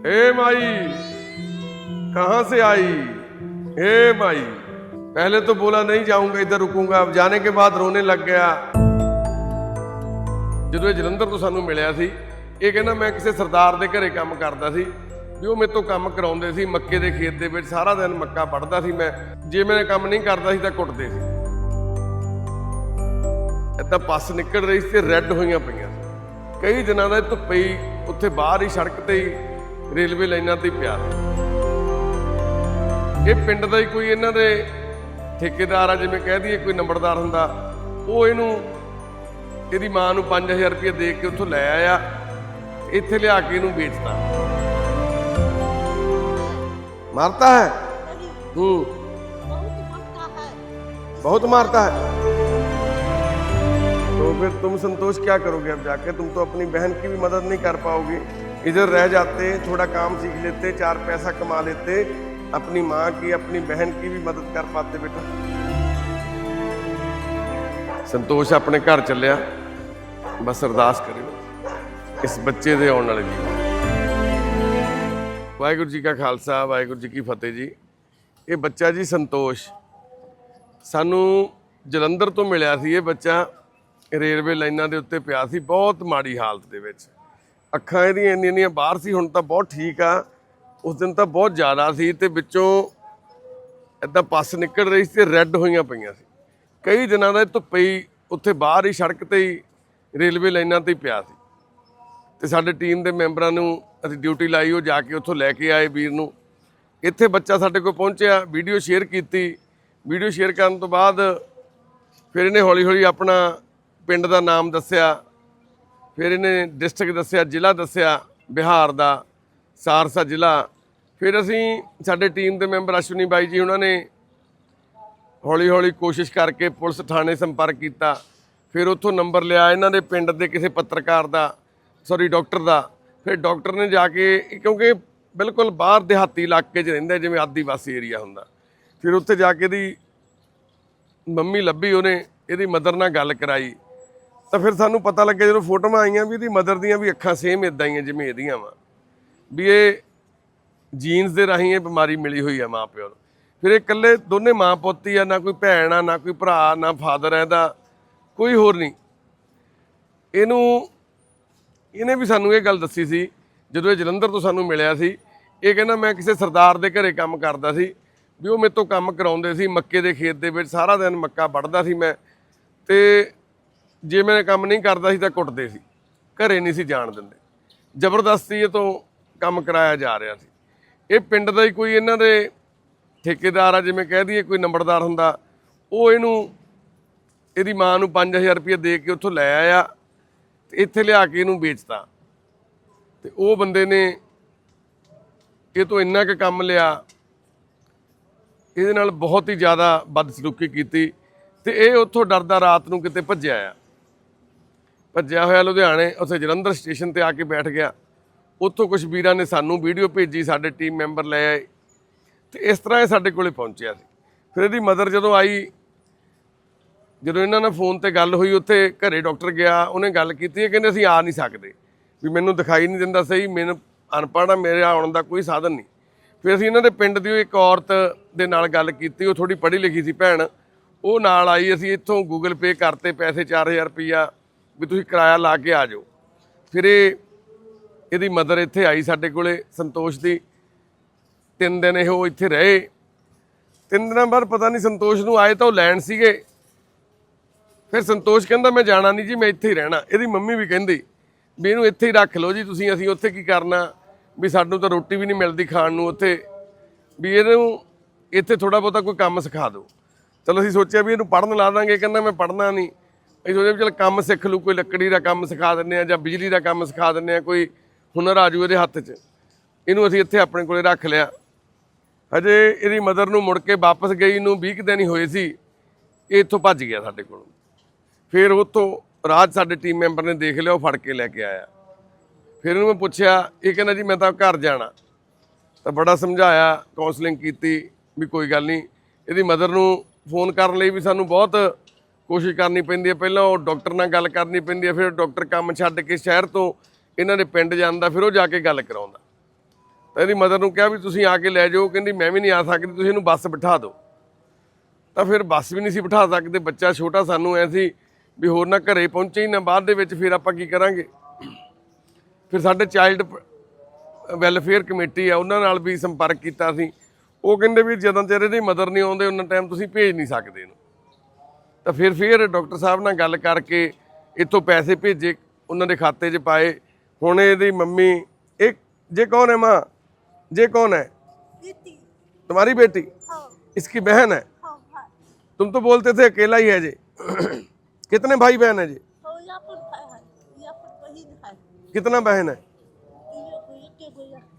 ए माई कहां से आई ए माई पहले तो बोला नहीं जाऊंगा इधर रुकूंगा अब जाने के बाद रोने लग गया ਜਦੋਂ ਇਹ ਜਲੰਧਰ ਤੋਂ ਸਾਨੂੰ ਮਿਲਿਆ ਸੀ ਇਹ ਕਹਿੰਦਾ ਮੈਂ ਕਿਸੇ ਸਰਦਾਰ ਦੇ ਘਰੇ ਕੰਮ ਕਰਦਾ ਸੀ ਵੀ ਉਹ ਮੇਰੇ ਤੋਂ ਕੰਮ ਕਰਾਉਂਦੇ ਸੀ ਮੱਕੇ ਦੇ ਖੇਤ ਦੇ ਵਿੱਚ ਸਾਰਾ ਦਿਨ ਮੱਕਾ ਵੱਢਦਾ ਸੀ ਮੈਂ ਜੇ ਮੈਂ ਕੰਮ ਨਹੀਂ ਕਰਦਾ ਸੀ ਤਾਂ ਕੁੱਟਦੇ ਸੀ ਏਦਾਂ ਪੱਸ ਨਿਕਲ ਰਹੀ ਸੀ ਤੇ ਰੈੱਡ ਹੋਈਆਂ ਪਈਆਂ ਸੀ ਕਈ ਦਿਨਾਂ ਦਾ ਇਹ ਧੁੱਪੇ ਹੀ ਉੱਥੇ ਬਾਹਰ ਹੀ ਸੜਕ ਤੇ ਹੀ ਰੇਲਵੇ ਲਾਈਨਾਂ ਤੇ ਹੀ ਪਿਆ ਇਹ ਪਿੰਡ ਦਾ ਹੀ ਕੋਈ ਇਹਨਾਂ ਦੇ ਠੇਕੇਦਾਰ ਆ ਜਿਵੇਂ ਕਹਿ ਦਈਏ ਕੋਈ ਨੰਬਰਦਾਰ ਹੁੰਦਾ ਉਹ ਇਹਨੂੰ ਇਹਦੀ ਮਾਂ ਨੂੰ 5000 ਰੁਪਏ ਦੇ ਕੇ ਉੱਥੋਂ ਲੈ ਆਇਆ ਇੱਥੇ ਲਿਆ ਕੇ ਇਹਨੂੰ ਵੇਚਤਾ ਮਾਰਤਾ ਹੈ ਹੂੰ बहुत मरता है बहुत मारता है तो फिर तुम संतोष क्या करोगे अब जाके तुम तो अपनी बहन की भी मदद नहीं कर पाओगे इधर रह जाते थोड़ा काम सीख लेते चार पैसा कमा लेते अपनी माँ की अपनी बहन की भी मदद कर पाते बेटा ਸੰਤੋਸ਼ ਆਪਣੇ ਘਰ ਚੱਲਿਆ ਬਸ ਅਰਦਾਸ ਕਰਿਓ ਇਸ ਬੱਚੇ ਦੇ ਆਉਣ ਵਾਲੇ ਦੀ ਵਾਹਿਗੁਰੂ ਜੀ ਕਾ ਖਾਲਸਾ ਵਾਹਿਗੁਰੂ ਜੀ ਕੀ ਫਤਿਹ ਜੀ ਇਹ ਬੱਚਾ ਜੀ ਸੰਤੋਸ਼ ਸਾਨੂੰ ਜਲੰਧਰ ਤੋਂ ਮਿਲਿਆ ਸੀ ਇਹ ਬੱਚਾ ਰੇਲਵੇ ਲਾਈਨਾਂ ਦੇ ਉੱਤੇ ਪਿਆ ਸੀ ਬਹੁਤ ਮਾੜੀ ਹਾਲਤ ਦੇ ਵਿੱਚ ਅੱਖਾਂ ਇਹਦੀਆਂ ਇੰਨੀਆਂ ਇੰਨੀਆਂ ਬਾਹਰ ਸੀ, ਹੁਣ ਤਾਂ ਬਹੁਤ ਠੀਕ ਆ। ਉਸ ਦਿਨ ਤਾਂ ਬਹੁਤ ਜ਼ਿਆਦਾ ਸੀ ਤੇ ਵਿੱਚੋਂ ਇਦਾਂ ਪੱਸ ਨਿਕਲ ਰਹੀ ਸੀ ਤੇ ਰੈੱਡ ਹੋਈਆਂ ਪਈਆਂ ਸੀ। ਕਈ ਦਿਨਾਂ ਦਾ ਇਹ ਧੁੱਪੇ ਹੀ ਉੱਥੇ ਬਾਹਰ ਹੀ ਸੜਕ ਤੇ ਹੀ ਰੇਲਵੇ ਲਾਈਨਾਂ ਤੇ ਹੀ ਪਿਆ ਸੀ। ਤੇ ਸਾਡੇ ਟੀਮ ਦੇ ਮੈਂਬਰਾਂ ਨੂੰ ਅਸੀਂ ਡਿਊਟੀ ਲਾਈ, ਉਹ ਜਾ ਕੇ ਉੱਥੋਂ ਲੈ ਕੇ ਆਏ ਵੀਰ ਨੂੰ। ਇੱਥੇ ਬੱਚਾ ਸਾਡੇ ਕੋਲ ਪਹੁੰਚਿਆ, ਵੀਡੀਓ ਸ਼ੇਅਰ ਕੀਤੀ। ਵੀਡੀਓ ਸ਼ੇਅਰ ਕਰਨ ਤੋਂ ਬਾਅਦ ਫਿਰ ਇਹਨੇ ਹੌਲੀ ਹੌਲੀ ਆਪਣਾ ਪਿੰਡ ਦਾ ਨਾਮ ਦੱਸਿਆ। ਫਿਰ ਇਹਨੇ ਡਿਸਟ੍ਰਿਕਟ ਦੱਸਿਆ, ਜ਼ਿਲ੍ਹਾ ਦੱਸਿਆ, ਬਿਹਾਰ ਦਾ, ਸਾਰਸਾ ਜ਼ਿਲ੍ਹਾ। ਫਿਰ ਅਸੀਂ ਸਾਡੇ ਟੀਮ ਦੇ ਮੈਂਬਰ ਅਸ਼ਵਨੀ ਬਾਈ ਜੀ ਉਹਨਾਂ ਨੇ ਹੌਲੀ ਹੌਲੀ ਕੋਸ਼ਿਸ਼ ਕਰਕੇ ਪੁਲਿਸ ਥਾਣੇ ਸੰਪਰਕ ਕੀਤਾ। ਫਿਰ ਉੱਥੋਂ ਨੰਬਰ ਲਿਆ ਇਹਨਾਂ ਦੇ ਪਿੰਡ ਦੇ ਕਿਸੇ ਪੱਤਰਕਾਰ ਦਾ ਸੌਰੀ ਡਾਕਟਰ ਦਾ। ਫਿਰ ਡਾਕਟਰ ਨੇ ਜਾ ਕੇ, ਕਿਉਂਕਿ ਬਿਲਕੁਲ ਬਾਹਰ ਦਿਹਾਤੀ ਇਲਾਕੇ 'ਚ ਰਹਿੰਦਾ, ਜਿਵੇਂ ਆਦੀਵਾਸੀ ਏਰੀਆ ਹੁੰਦਾ। ਫਿਰ ਉੱਥੇ ਜਾ ਕੇ ਦੀ ਮੰਮੀ ਲੱਭੀ ਉਹਨੇ, ਇਹਦੀ ਮਦਰ ਨਾਲ ਗੱਲ ਕਰਾਈ। ਤਾਂ ਫਿਰ ਸਾਨੂੰ ਪਤਾ ਲੱਗਿਆ ਜਦੋਂ ਫੋਟੋਆਂ ਆਈਆਂ ਵੀ ਇਹਦੀ ਮਦਰ ਦੀਆਂ ਵੀ ਅੱਖਾਂ ਸੇਮ ਇਦਾਂ ਹੀ ਆ ਜਿਵੇਂ ਇਹਦੀਆਂ ਵਾ। ਵੀ ਇਹ ਜੀਨਸ ਦੇ ਰਾਹੀਂ ਇਹ ਬਿਮਾਰੀ ਮਿਲੀ ਹੋਈ ਆ ਮਾਂ ਪਿਓ ਨੂੰ। ਫਿਰ ਇਹ ਇਕੱਲੇ ਦੋਨੇ ਮਾਂ ਪੁੱਤ ਹੀ ਆ, ਨਾ ਕੋਈ ਭੈਣ ਆ, ਨਾ ਕੋਈ ਭਰਾ, ਨਾ ਫਾਦਰ ਹੈ ਇਹਦਾ, ਕੋਈ ਹੋਰ ਨਹੀਂ। ਇਹਨੂੰ, ਇਹਨੇ ਵੀ ਸਾਨੂੰ ਇਹ ਗੱਲ ਦੱਸੀ ਸੀ, ਜਦੋਂ ਇਹ ਜਲੰਧਰ ਤੋਂ ਸਾਨੂੰ ਮਿਲਿਆ ਸੀ, ਇਹ ਕਹਿੰਦਾ ਮੈਂ ਕਿਸੇ ਸਰਦਾਰ ਦੇ ਘਰੇ ਕੰਮ ਕਰਦਾ ਸੀ, ਵੀ ਉਹ ਮੇਰੇ ਤੋਂ ਕੰਮ ਕਰਾਉਂਦੇ ਸੀ, ਮੱਕੇ ਦੇ ਖੇਤ ਦੇ ਵਿੱਚ ਸਾਰਾ ਦਿਨ ਮੱਕਾ ਵੱਢਦਾ ਸੀ ਮੈਂ। ਤੇ ਜੇ ਮੈਂ ਕੰਮ ਨਹੀਂ ਕਰਦਾ ਸੀ ਤਾਂ ਕੁੱਟਦੇ ਸੀ। ਘਰੇ ਨਹੀਂ ਸੀ ਜਾਣ ਦਿੰਦੇ। ਜ਼ਬਰਦਸਤੀ ਇਹ ਤੋਂ ਕੰਮ ਕਰਾਇਆ ਜਾ ਰਿਹਾ ਸੀ। ਇਹ ਪਿੰਡ ਦਾ ਹੀ ਕੋਈ ਇਹਨਾਂ ਦੇ ਠੇਕੇਦਾਰ ਆ, ਜਿਵੇਂ ਕਹਿ ਦਈਏ ਕੋਈ ਨੰਬਰਦਾਰ ਹੁੰਦਾ, ਉਹ ਇਹਨੂੰ ਇਹਦੀ ਮਾਂ ਨੂੰ 5000 ਰੁਪਏ ਦੇ ਕੇ ਉੱਥੋਂ ਲੈ ਆਇਆ ਤੇ ਇੱਥੇ ਲਿਆ ਕੇ ਇਹਨੂੰ ਵੇਚਤਾ। ਤੇ ਉਹ ਬੰਦੇ ਨੇ ਇਹ ਤੋਂ ਇੰਨਾ ਕੁ ਕੰਮ ਲਿਆ, ਇਹਦੇ ਨਾਲ ਬਹੁਤ ਹੀ ਜ਼ਿਆਦਾ ਬਦਸਲੂਕੀ ਕੀਤੀ ਤੇ ਇਹ ਉੱਥੋਂ ਡਰਦਾ ਰਾਤ ਨੂੰ ਕਿਤੇ ਭੱਜਿਆ ਆ। ਭੱਜਿਆ ਹੋਇਆ ਲੁਧਿਆਣੇ, ਉੱਥੇ ਜਲੰਧਰ ਸਟੇਸ਼ਨ ਤੇ ਆ ਕੇ ਬੈਠ ਗਿਆ। ਉੱਥੋਂ ਕੁਝ ਵੀਰਾਂ ਨੇ ਸਾਨੂੰ ਵੀਡੀਓ ਭੇਜੀ, ਸਾਡੇ ਟੀਮ ਮੈਂਬਰ ਲੈ ਆਏ। ਤੇ ਇਸ ਤਰ੍ਹਾਂ ਇਹ ਸਾਡੇ ਕੋਲੇ ਪਹੁੰਚਿਆ ਸੀ। ਫਿਰ ਇਹਦੀ ਮਦਰ ਜਦੋਂ ਆਈ, ਜਦੋਂ ਇਹਨਾਂ ਨਾਲ ਫੋਨ ਤੇ ਗੱਲ ਹੋਈ, ਉੱਥੇ ਘਰੇ ਡਾਕਟਰ ਗਿਆ, ਉਹਨੇ ਗੱਲ ਕੀਤੀ ਕਹਿੰਦੇ ਅਸੀਂ ਆ ਨਹੀਂ ਸਕਦੇ। ਵੀ ਮੈਨੂੰ ਦਿਖਾਈ ਨਹੀਂ ਦਿੰਦਾ ਸਹੀ, ਮੈਨੂੰ ਅਨਪੜ੍ਹ ਆ, ਮੇਰੇ ਆਉਣ ਦਾ ਕੋਈ ਸਾਧਨ ਨਹੀਂ। ਫਿਰ ਅਸੀਂ ਇਹਨਾਂ ਦੇ ਪਿੰਡ ਦੀ ਇੱਕ ਔਰਤ ਦੇ ਨਾਲ ਗੱਲ ਕੀਤੀ, ਉਹ ਥੋੜੀ ਪੜ੍ਹੀ ਲਿਖੀ ਸੀ ਭੈਣ। ਉਹ ਨਾਲ ਆਈ, ਅਸੀਂ ਇੱਥੋਂ ਗੂਗਲ ਪੇ ਕਰਤੇ, ਪੈਸੇ 4000 ਰੁਪਈਆ। ਵੀ ਤੁਸੀਂ ਕਿਰਾਇਆ ਲਾ ਕੇ ਆ ਜਾਓ। ਫਿਰ ਇਹ, ਇਹਦੀ ਮਦਰ ਇੱਥੇ ਆਈ ਸਾਡੇ ਕੋਲੇ, ਸੰਤੋਸ਼ ਦੀ। ਤਿੰਨ ਦਿਨ ਇਹ ਉਹ ਇੱਥੇ ਰਹੇ। ਤਿੰਨ ਦਿਨਾਂ ਬਾਅਦ ਪਤਾ ਨਹੀਂ ਸੰਤੋਸ਼ ਨੂੰ ਆਏ ਤਾਂ ਉਹ ਲੈਣ ਸੀਗੇ। ਫਿਰ ਸੰਤੋਸ਼ ਕਹਿੰਦਾ, ਮੈਂ ਜਾਣਾ ਨਹੀਂ ਜੀ, ਮੈਂ ਇੱਥੇ ਹੀ ਰਹਿਣਾ। ਇਹਦੀ ਮੰਮੀ ਵੀ ਕਹਿੰਦੀ, ਵੀ ਇਹਨੂੰ ਇੱਥੇ ਹੀ ਰੱਖ ਲਓ ਜੀ, ਤੁਸੀਂ ਅਸੀਂ ਉੱਥੇ ਕੀ ਕਰਨਾ? ਵੀ ਸਾਨੂੰ ਤਾਂ ਰੋਟੀ ਵੀ ਨਹੀਂ ਮਿਲਦੀ ਖਾਣ ਨੂੰ ਉੱਥੇ। ਵੀ ਇਹਨੂੰ ਇੱਥੇ ਥੋੜਾ ਬਹੁਤਾ ਕੋਈ ਕੰਮ ਸਿਖਾ ਦਿਓ। ਚਲੋ ਅਸੀਂ ਸੋਚਿਆ ਵੀ ਇਹਨੂੰ ਪੜਨ ਲਾ ਦਾਂਗੇ, ਕਹਿੰਦਾ, ਮੈਂ ਪੜਨਾ ਨਹੀਂ। ਅਸੀਂ ਸੋਚਿਆ ਵੀ ਚਲ ਕੰਮ ਸਿੱਖ ਲੂ ਕੋਈ ਲੱਕੜੀ ਦਾ ਕੰਮ ਸਿਖਾ ਦਿੰਨੇ ਆ ਜਾਂ ਬਿਜਲੀ ਦਾ ਕੰਮ ਸਿਖਾ ਦਿੰਨੇ ਆ ਕੋਈ ਹੁਨਰ ਆ ਜੂ ਇਹਦੇ ਹੱਥ 'ਚ। ਇਹਨੂੰ ਅਸੀਂ ਇੱਥੇ ਆਪਣੇ ਕੋਲੇ ਰੱਖ ਲਿਆ। ਹਜੇ ਇਹਦੀ ਮਦਰ ਨੂੰ ਮੁੜ ਕੇ ਵਾਪਸ ਗਈ ਨੂੰ 20 ਕੁ ਦਿਨ ਹੀ ਹੋਏ ਸੀ, ਇਹ ਇੱਥੋਂ ਭੱਜ ਗਿਆ ਸਾਡੇ ਕੋਲੋਂ। ਫਿਰ ਉੱਥੋਂ ਰਾਜ ਸਾਡੇ ਟੀਮ ਮੈਂਬਰ ਨੇ ਦੇਖ ਲਿਆ, ਉਹ ਫੜ ਕੇ ਲੈ ਕੇ ਆਇਆ। ਫਿਰ ਇਹਨੂੰ ਮੈਂ ਪੁੱਛਿਆ, ਇਹ ਕਹਿੰਦਾ ਜੀ ਮੈਂ ਤਾਂ ਘਰ ਜਾਣਾ। ਤਾਂ ਬੜਾ ਸਮਝਾਇਆ ਕਾਉਂਸਲਿੰਗ ਕੀਤੀ ਵੀ ਕੋਈ ਗੱਲ ਨਹੀਂ। ਇਹਦੀ ਮਦਰ ਨੂੰ ਫੋਨ ਕਰਨ ਲਈ ਵੀ ਸਾਨੂੰ ਬਹੁਤ ਕੋਸ਼ਿਸ਼ ਕਰਨੀ ਪੈਂਦੀ ਹੈ। ਪਹਿਲਾਂ ਉਹ ਡਾਕਟਰ ਨਾਲ ਗੱਲ ਕਰਨੀ ਪੈਂਦੀ ਹੈ, ਫਿਰ ਡਾਕਟਰ ਕੰਮ ਛੱਡ ਕੇ ਸ਼ਹਿਰ ਤੋਂ ਇਹਨਾਂ ਦੇ ਪਿੰਡ ਜਾਂਦਾ, ਫਿਰ ਉਹ ਜਾ ਕੇ ਗੱਲ ਕਰਾਉਂਦਾ। ਤਾਂ ਇਹਦੀ ਮਦਰ ਨੂੰ ਕਿਹਾ ਵੀ ਤੁਸੀਂ ਆ ਕੇ ਲੈ ਜਾਓ, ਕਹਿੰਦੀ ਮੈਂ ਵੀ ਨਹੀਂ ਆ ਸਕਦੀ, ਤੁਸੀਂ ਇਹਨੂੰ ਬੱਸ ਬਿਠਾ ਦਿਓ। ਤਾਂ ਫਿਰ ਬੱਸ ਵੀ ਨਹੀਂ ਸੀ ਬਿਠਾ ਸਕਦੇ, ਬੱਚਾ ਛੋਟਾ ਸਾਨੂੰ ਐ ਸੀ ਵੀ ਹੋਰ ਨਾ ਘਰੇ ਪਹੁੰਚੇ ਹੀ ਨਾ, ਬਾਅਦ ਦੇ ਵਿੱਚ ਫਿਰ ਆਪਾਂ ਕੀ ਕਰਾਂਗੇ? ਫਿਰ ਸਾਡੇ ਚਾਈਲਡ ਵੈਲਫੇਅਰ ਕਮੇਟੀ ਆ, ਉਹਨਾਂ ਨਾਲ ਵੀ ਸੰਪਰਕ ਕੀਤਾ ਸੀ। ਉਹ ਕਹਿੰਦੇ ਵੀ ਜਦੋਂ ਚਿਰ ਇਹਦੀ ਮਦਰ ਨਹੀਂ ਆਉਂਦੇ, ਉਹਨਾਂ ਟਾਈਮ ਤੁਸੀਂ ਭੇਜ ਨਹੀਂ ਸਕਦੇ ਇਹਨੂੰ। तो फिर फिर डॉक्टर साहब ਨਾਲ गल करके इतों पैसे भेजे उन्होंने खाते च पाए हूँ यदि मम्मी एक जे कौन है माँ जे कौन है बेटी तुम्हारी बेटी हाँ इसकी बहन है हाँ हाँ। तुम तो बोलते थे अकेला ही है जी कितने भाई बहन है जी कितना बहन है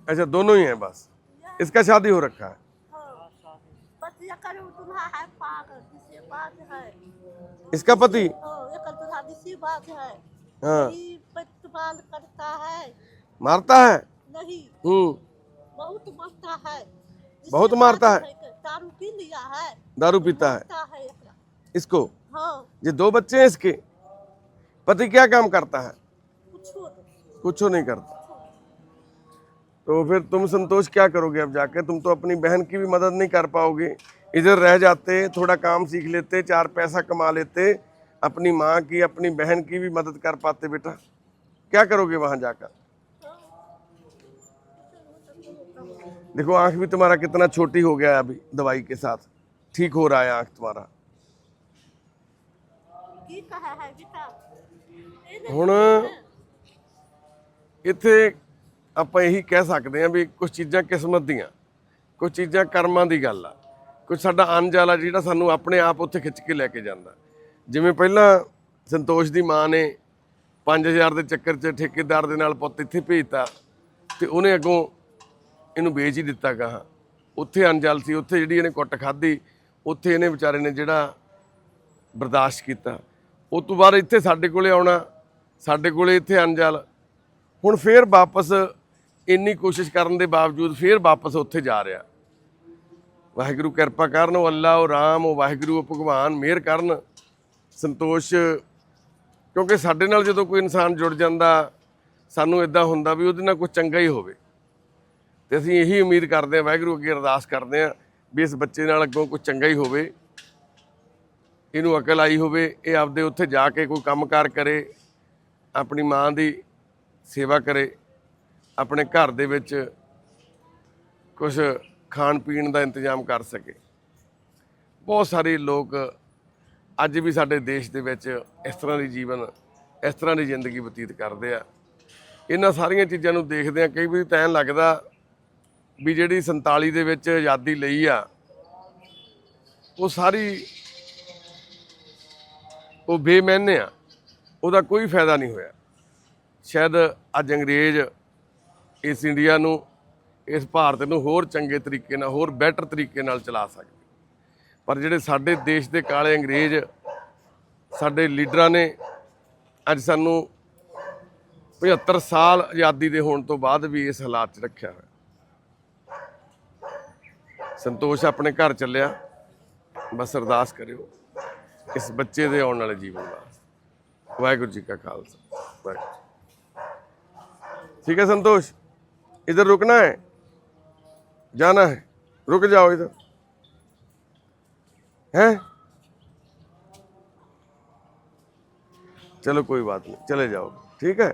अच्छा दोनों ही है बस इसका शादी हो रखा है हाँ बात है। इसका पति? हाँ बात है। हाँ। करता है। मारता है? नहीं। हम्म। बहुत मारता है। बहुत मारता है? दारू पी लिया है। दारू पीता है? है इसको। हाँ। ये दो बच्चे हैं इसके। पति क्या काम करता है? कुछ कुछ नहीं करता। तो फिर तुम संतोष क्या करोगे अब जाके? तुम तो अपनी बहन की भी मदद नहीं कर पाओगे। इधर रह जाते थोड़ा काम सीख लेते चार पैसा कमा लेते अपनी माँ की अपनी बहन की भी मदद कर पाते बेटा क्या करोगे वहां जाकर देखो आंख भी तुम्हारा कितना छोटी हो गया है अभी दवाई के साथ ठीक हो रहा है आंख तुम्हारा की कहा है बेटा ਇਹਨੇ ਹੁਣ ਇੱਥੇ ਆਪਾਂ ਇਹੀ ਕਹਿ ਸਕਦੇ ਹਾਂ ਵੀ ਕੁਝ ਚੀਜ਼ਾਂ ਕਿਸਮਤ ਦੀਆਂ ਕੁਝ ਚੀਜ਼ਾਂ ਕਰਮਾਂ ਦੀ ਗੱਲ ਆ ਕੁਝ ਸਾਡਾ ਅੰਜਾਲ ਆ ਜਿਹੜਾ ਸਾਨੂੰ ਆਪਣੇ ਆਪ ਉੱਥੇ ਖਿੱਚ ਕੇ ਲੈ ਕੇ ਜਾਂਦਾ। ਜਿਵੇਂ ਪਹਿਲਾਂ ਸੰਤੋਸ਼ ਦੀ ਮਾਂ ਨੇ 5000 ਦੇ ਚੱਕਰ 'ਚ ਠੇਕੇਦਾਰ ਦੇ ਨਾਲ ਪੁੱਤ ਇੱਥੇ ਭੇਜਤਾ ਤੇ ਉਹਨੇ ਅੱਗੋਂ ਇਹਨੂੰ ਵੇਚ ਹੀ ਦਿੱਤਾ ਕਹਾ ਉੱਥੇ ਅੰਜਲ ਸੀ, ਉੱਥੇ ਜਿਹੜੀ ਇਹਨੇ ਕੁੱਟ ਖਾਧੀ, ਉੱਥੇ ਇਹਨੇ ਵਿਚਾਰੇ ਨੇ ਜਿਹੜਾ ਬਰਦਾਸ਼ਤ ਕੀਤਾ। ਉਸ ਤੋਂ ਬਾਅਦ ਇੱਥੇ ਸਾਡੇ ਕੋਲੇ ਆਉਣਾ, ਸਾਡੇ ਕੋਲੇ ਇੱਥੇ ਅੰਜਲ ਹੁਣ ਫੇਰ ਵਾਪਸ ਇੰਨੀ ਕੋਸ਼ਿਸ਼ ਕਰਨ ਦੇ ਬਾਵਜੂਦ ਫੇਰ ਵਾਪਸ ਉੱਥੇ ਜਾ ਰਿਹਾ। ਵਾਹਿਗੁਰੂ ਕਿਰਪਾ ਕਰਨ, ਉਹ ਅੱਲਾ, ਉਹ ਰਾਮ, ਉਹ ਵਾਹਿਗੁਰੂ, ਉਹ ਭਗਵਾਨ, ਮਿਹਰ ਕਰਨ, ਸੰਤੋਸ਼, ਕਿਉਂਕਿ ਸਾਡੇ ਨਾਲ ਜਦੋਂ ਕੋਈ ਇਨਸਾਨ ਜੁੜ ਜਾਂਦਾ, ਸਾਨੂੰ ਇਦਾਂ ਹੁੰਦਾ ਵੀ ਉਹਦੇ ਨਾਲ ਕੁਝ ਚੰਗਾ ਹੀ ਹੋਵੇ। ਤੇ ਅਸੀਂ ਇਹੀ ਉਮੀਦ ਕਰਦੇ ਹਾਂ, ਵਾਹਿਗੁਰੂ ਅੱਗੇ ਅਰਦਾਸ ਕਰਦੇ ਹਾਂ ਵੀ ਇਸ ਬੱਚੇ ਨਾਲ ਅੱਗੋਂ ਕੁਝ ਚੰਗਾ ਹੀ ਹੋਵੇ। ਇਹਨੂੰ ਅਕਲ ਆਈ ਹੋਵੇ, ਇਹ ਆਪਦੇ ਉੱਥੇ ਜਾ ਕੇ ਕੋਈ ਕੰਮਕਾਰ ਕਰੇ, ਆਪਣੀ ਮਾਂ ਦੀ ਸੇਵਾ ਕਰੇ, ਆਪਣੇ ਘਰ ਦੇ ਵਿੱਚ ਕੁਝ ਖਾਣ ਪੀਣ ਦਾ ਇੰਤਜ਼ਾਮ ਕਰ ਸਕੇ। ਬਹੁਤ ਸਾਰੇ ਲੋਕ ਅੱਜ ਵੀ ਸਾਡੇ ਦੇਸ਼ ਦੇ ਵਿੱਚ ਇਸ ਤਰ੍ਹਾਂ ਦੀ ਜੀਵਨ, ਇਸ ਤਰ੍ਹਾਂ ਦੀ ਜ਼ਿੰਦਗੀ ਬਤੀਤ ਕਰਦੇ ਆ। ਇਹਨਾਂ ਸਾਰੀਆਂ ਚੀਜ਼ਾਂ ਨੂੰ ਦੇਖਦੇ ਆ, ਕਈ ਵਾਰੀ ਤਾਂ ਲੱਗਦਾ ਵੀ ਜਿਹੜੀ 47 ਦੇ ਵਿੱਚ ਆਜ਼ਾਦੀ ਲਈ ਆ, ਉਹ ਸਾਰੀ ਉਹ ਬੇਮੈਨੇ ਆ, ਉਹਦਾ ਕੋਈ ਫਾਇਦਾ ਨਹੀਂ ਹੋਇਆ। ਸ਼ਾਇਦ ਅੱਜ ਅੰਗਰੇਜ਼ ਇਸ ਇੰਡੀਆ ਨੂੰ ਇਸ ਭਾਰਤ ਨੂੰ ਹੋਰ ਚੰਗੇ ਤਰੀਕੇ ਨਾਲ ਹੋਰ ਬੈਟਰ ਤਰੀਕੇ ਨਾਲ ਚਲਾ ਸਕਦੇ ਪਰ ਜਿਹੜੇ ਸਾਡੇ ਦੇਸ਼ ਦੇ ਕਾਲੇ ਅੰਗਰੇਜ਼ ਸਾਡੇ ਲੀਡਰਾਂ ਨੇ ਅੱਜ ਸਾਨੂੰ 75 ਸਾਲ ਆਜ਼ਾਦੀ ਦੇ ਹੋਣ ਤੋਂ ਬਾਅਦ ਵੀ ਇਸ ਹਾਲਾਤ 'ਚ ਰੱਖਿਆ ਹੋਇਆ ਸੰਤੋਸ਼ ਆਪਣੇ ਘਰ ਚੱਲਿਆ ਬਸ ਅਰਦਾਸ ਕਰਿਓ ਇਸ ਬੱਚੇ ਦੇ ਆਉਣ ਵਾਲੇ ਜੀਵਨ ਵਾਸਤੇ ਵਾਹਿਗੁਰੂ ਜੀ ਕਾ ਖਾਲਸਾ ਵਾਹਿਗੁਰੂ ठीक है संतोष इधर रुकना है जाना है रुक जाओ इधर हैं चलो कोई बात नहीं चले जाओ ठीक है